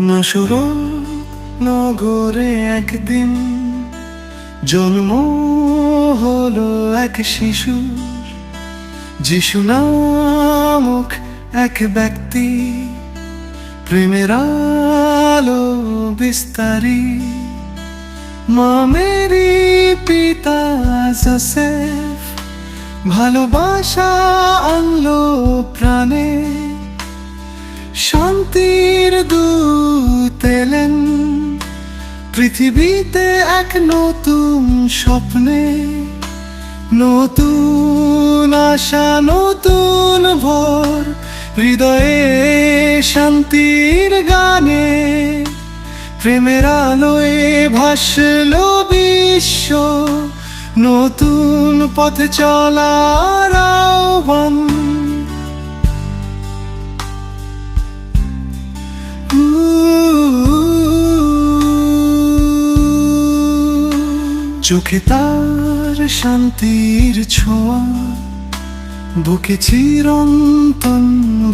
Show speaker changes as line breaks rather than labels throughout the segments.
নসর নগরে একদিন। জন্ম হলো এক শিশু। যিশু নামক এক ব্যক্তি। প্রেমের আলো বিস্তারি। মা মেরি, পিতা জোসেফ। ভালোবাসা আনলো প্রাণে। শান্তির এলেন পৃথিবীতে এক নতুন স্বপ্নে, নতুন আশা, নতুন ভোর, হৃদয়ে শান্তির গানে, প্রেমের আলোয় ভাসল বিশ্ব, নতুন পথে চলার আহ্বান। চোখে তার শান্তির ছোঁয়া, বুকে চিরন্তন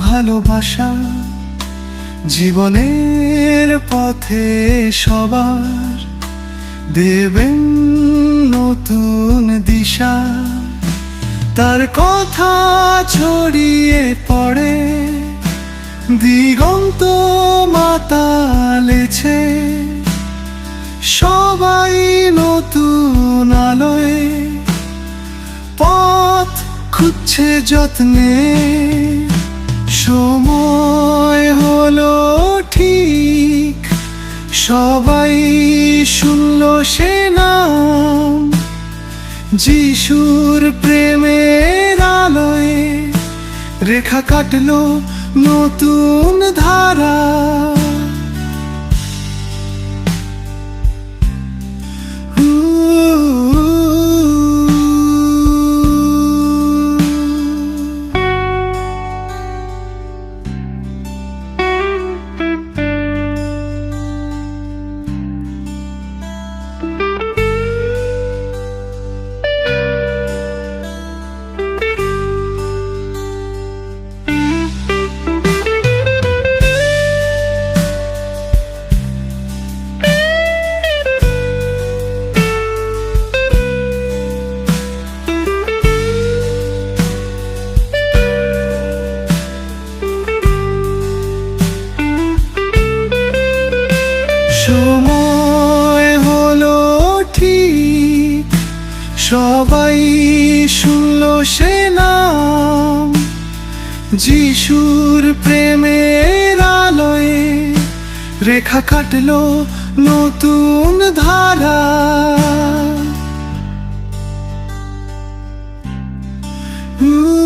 ভালোবাসা, জীবনের পথে সবার দেবেন নতুন দিশা। তার কথা ছড়িয়ে পড়ে, দিগন্ত মাতালেছে সবাই নতুন আলোয় পথ খুঁজছে যত্নে। সময় হলো ঠিক, সবাই শুনল সে নাম। যিশুর প্রেমের আলোয় রেখা কাটলো নতুন ধারা। সময় হলো ঠিক সবাই শুনল সে নাম যিশুর প্রেমের আলোয় রেখা কাটলো নতুন ধারা Ooh.